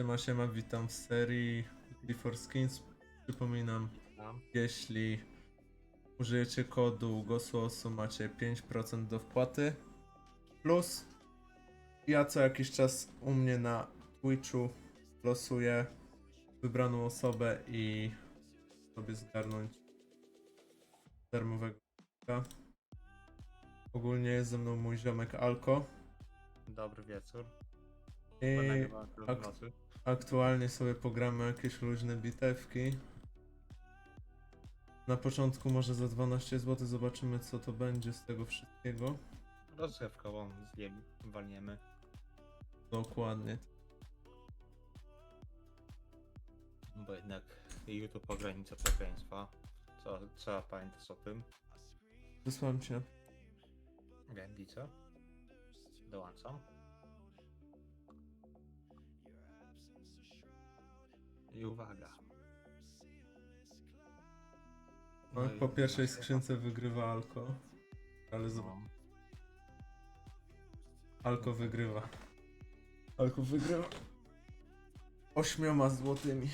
Siema, siema, witam w serii Before Skins. Przypominam, Tam. jeśli użyjecie kodu GOSUOSU macie 5% do wpłaty. Plus ja co jakiś czas u mnie na Twitchu losuję wybraną osobę i sobie zgarnąć darmowego. Ogólnie jest ze mną mój ziomek Alko. Dobry wieczór. I Ładnego wam ak- nocy. Aktualnie sobie pogramy jakieś luźne bitewki. Na początku może za 12 zł zobaczymy co to będzie z tego wszystkiego. Rozgrzewkową zjem, walniemy. Dokładnie. Bo jednak YouTube ogranicza przekleństwa. Co, trzeba pamiętać o tym. Wysłałem cię. Gębica. Dołączam. I uwaga. No, i po pierwszej skrzynce wygrywa Alko. Ale zobacz, No. Alko wygrywa. Alko wygrywa. Ośmioma złotymi.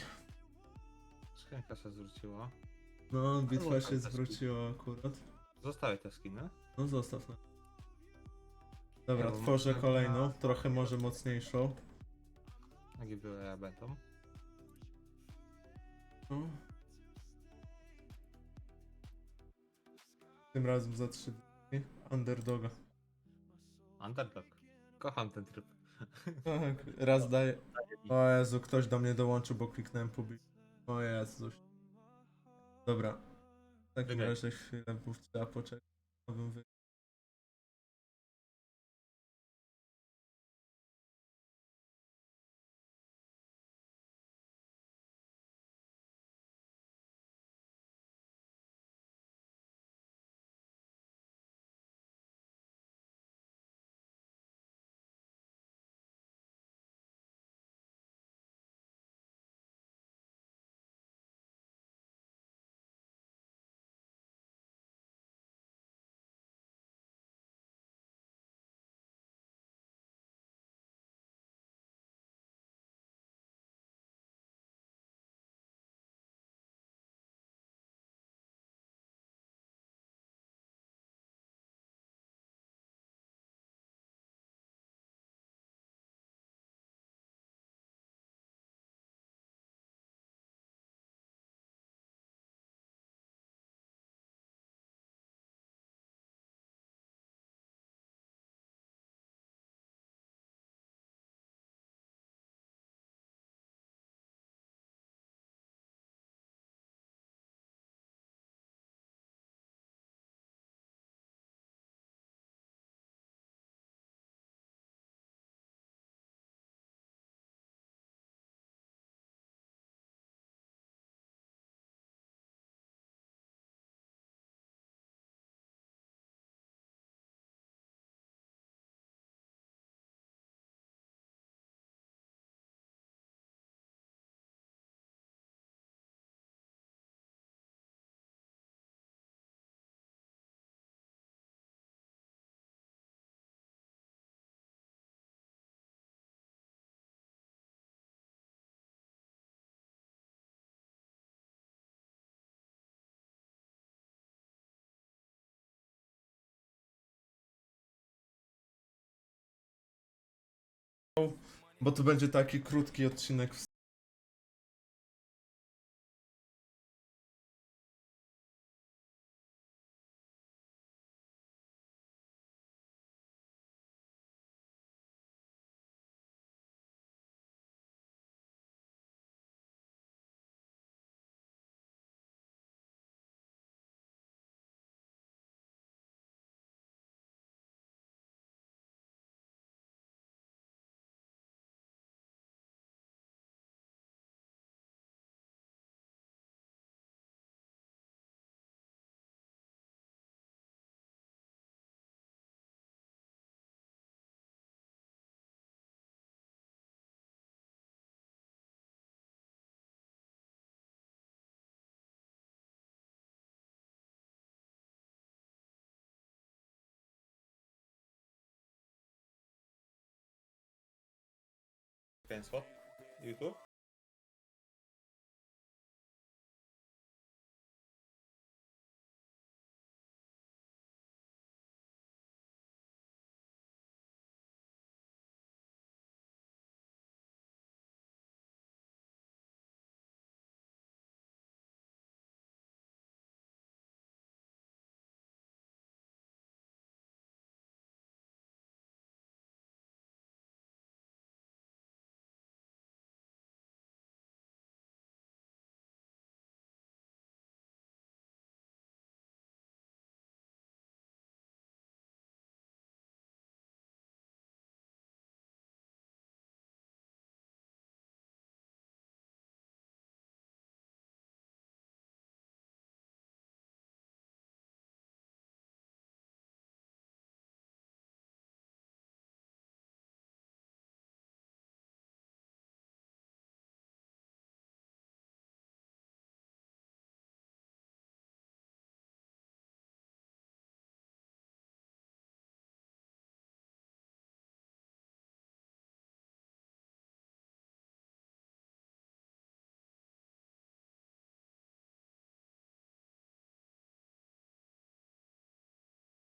Skrzynka się zwróciła. No, bitwa się zwróciła akurat. Zostawię te skiny. No zostaw na. Dobra, Ja tworzę kolejną, trochę może mocniejszą. Jak i były ja będą. No. Tym razem za trzy dni. Underdoga. Underdog. Kocham ten tryb. Tak, raz daję. O Jezu, ktoś do mnie dołączył, bo kliknąłem publik. O Jezus. Dobra. W takim Wygraj. razie chwilę bo trzeba poczekać. abym wy- Bo to będzie taki krótki odcinek w Przekleństwo. YouTube?